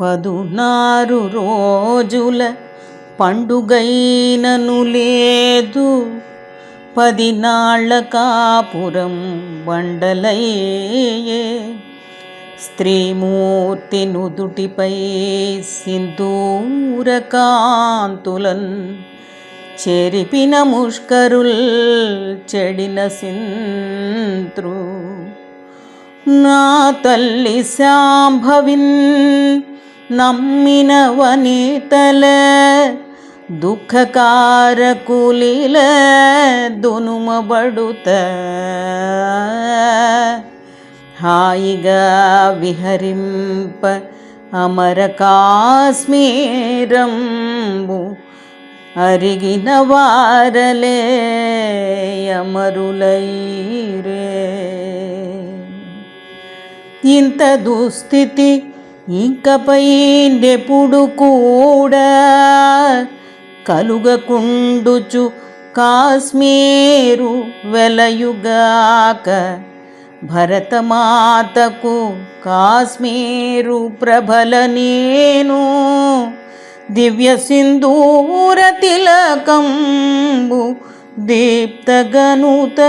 పదునారు రోజుల పండుగైనను లేదు. పదినాళ్ళ కాపురం వండలయ్యే స్త్రీమూర్తి నుదుటిపై సింధూర కాంతులన్ చెరిపిన ముష్కరుల్ చెడిన సింత్రు. నా తల్లి శాంభవిన్ నమ్మినవనీతల దుఃఖకారకులిల దునుమబడుత. హాయిగా విహరింప అమర కాశ్మీరంబు అరిగిన వారలే అమరులైరే. ఇంత దుస్థితి ఇంకపై నెప్పుడు కూడా కలుగకుండుచు కాశ్మీరు వెలయుగాక. భరతమాతకు కాశ్మీరు ప్రభల నేను దివ్య సింధూర తిలకంబు దీప్తగనుత.